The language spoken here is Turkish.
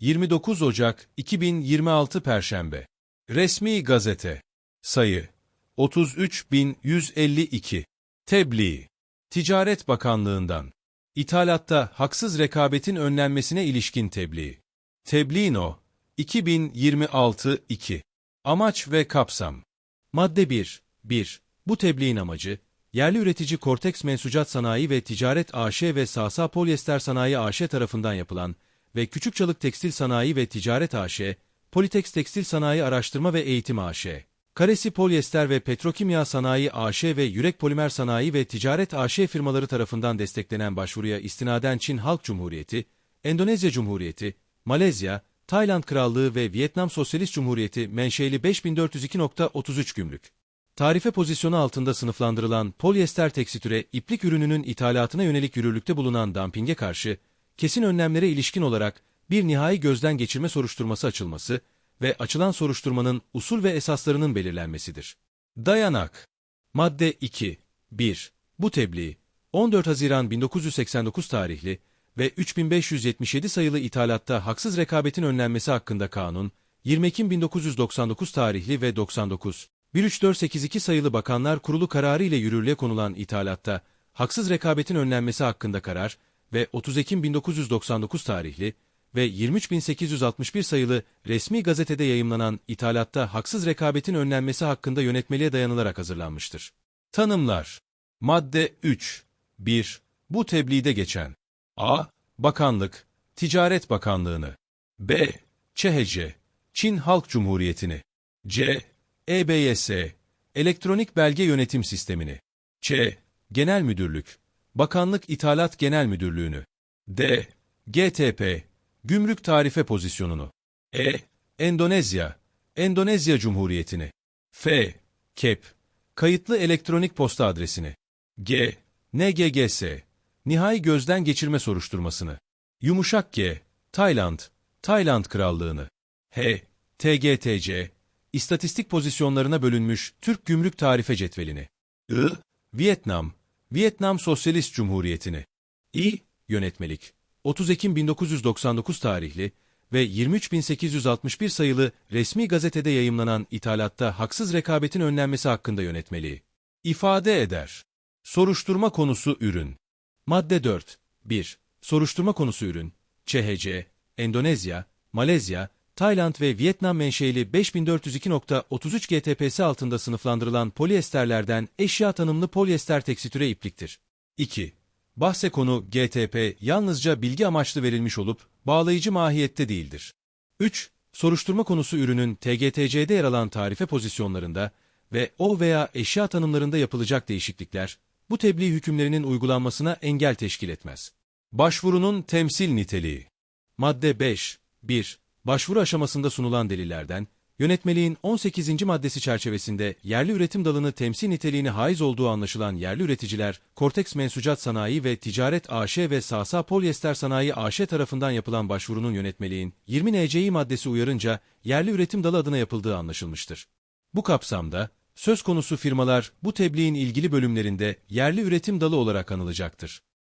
29 Ocak 2026 Perşembe Resmi Gazete Sayı 33152 Tebliğ Ticaret Bakanlığından İthalatta haksız rekabetin önlenmesine ilişkin tebliğ. Tebliğ No. 2026-2 Amaç ve Kapsam Madde 1. 1. Bu tebliğin amacı, yerli üretici Kortex Mensucat Sanayi ve Ticaret AŞ ve Sasa Polyester Sanayi AŞ tarafından yapılan ve Küçükçalık Tekstil Sanayi ve Ticaret AŞ, Politex Tekstil Sanayi Araştırma ve Eğitim AŞ, Karesi Polyester ve Petrokimya Sanayi AŞ ve Yürek Polimer Sanayi ve Ticaret AŞ firmaları tarafından desteklenen başvuruya istinaden Çin Halk Cumhuriyeti, Endonezya Cumhuriyeti, Malezya, Tayland Krallığı ve Vietnam Sosyalist Cumhuriyeti menşeli 5402.33 gümrük. Tarife pozisyonu altında sınıflandırılan polyester tekstüre iplik ürününün ithalatına yönelik yürürlükte bulunan dampinge karşı, kesin önlemlere ilişkin olarak bir nihai gözden geçirme soruşturması açılması ve açılan soruşturmanın usul ve esaslarının belirlenmesidir. Dayanak Madde 2 1. Bu tebliğ, 14 Haziran 1989 tarihli ve 3577 sayılı ithalatta haksız rekabetin önlenmesi hakkında kanun, 20 Ekim 1999 tarihli ve 99, 13482 sayılı Bakanlar Kurulu kararı ile yürürlüğe konulan ithalatta haksız rekabetin önlenmesi hakkında karar ve 30 Ekim 1999 tarihli ve 23861 sayılı resmi gazetede yayımlanan ithalatta haksız rekabetin önlenmesi hakkında yönetmeliğe dayanılarak hazırlanmıştır. Tanımlar Madde 3 1. Bu tebliğde geçen A. Bakanlık, Ticaret Bakanlığını B. ÇHC, Çin Halk Cumhuriyeti'ni C. EBYS, Elektronik Belge Yönetim Sistemini Ç. Genel Müdürlük, Bakanlık İthalat Genel Müdürlüğünü D. GTP, Gümrük Tarife Pozisyonunu E. Endonezya, Endonezya Cumhuriyeti'ni F. KEP, Kayıtlı Elektronik Posta Adresini G. NGGS, Nihai Gözden Geçirme Soruşturmasını Yumuşak G. Tayland, Tayland Krallığını H. TGTC, İstatistik pozisyonlarına bölünmüş Türk Gümrük Tarife Cetvelini I. Vietnam, Vietnam Sosyalist Cumhuriyeti'ni İ. Yönetmelik 30 Ekim 1999 tarihli ve 23861 sayılı resmi gazetede yayımlanan ithalatta haksız rekabetin önlenmesi hakkında yönetmeliği. ifade eder. Soruşturma konusu ürün. Madde 4. 1. Soruşturma konusu ürün. ÇHC, Endonezya, Malezya, Tayland ve Vietnam menşeli 5402.33 GTPS altında sınıflandırılan polyesterlerden eşya tanımlı polyester tekstüre ipliktir. 2. Bahse konu GTP yalnızca bilgi amaçlı verilmiş olup bağlayıcı mahiyette değildir. 3. Soruşturma konusu ürünün TGTC'de yer alan tarife pozisyonlarında ve o veya eşya tanımlarında yapılacak değişiklikler, bu tebliğ hükümlerinin uygulanmasına engel teşkil etmez. Başvurunun temsil niteliği Madde 5. 1. Başvuru aşamasında sunulan delillerden, yönetmeliğin 18. maddesi çerçevesinde yerli üretim dalını temsil niteliğini haiz olduğu anlaşılan yerli üreticiler, Kortex Mensucat Sanayi ve Ticaret AŞ ve Sasa Polyester Sanayi AŞ tarafından yapılan başvurunun yönetmeliğin 20 NCİ maddesi uyarınca yerli üretim dalı adına yapıldığı anlaşılmıştır. Bu kapsamda, söz konusu firmalar bu tebliğin ilgili bölümlerinde yerli üretim dalı olarak anılacaktır.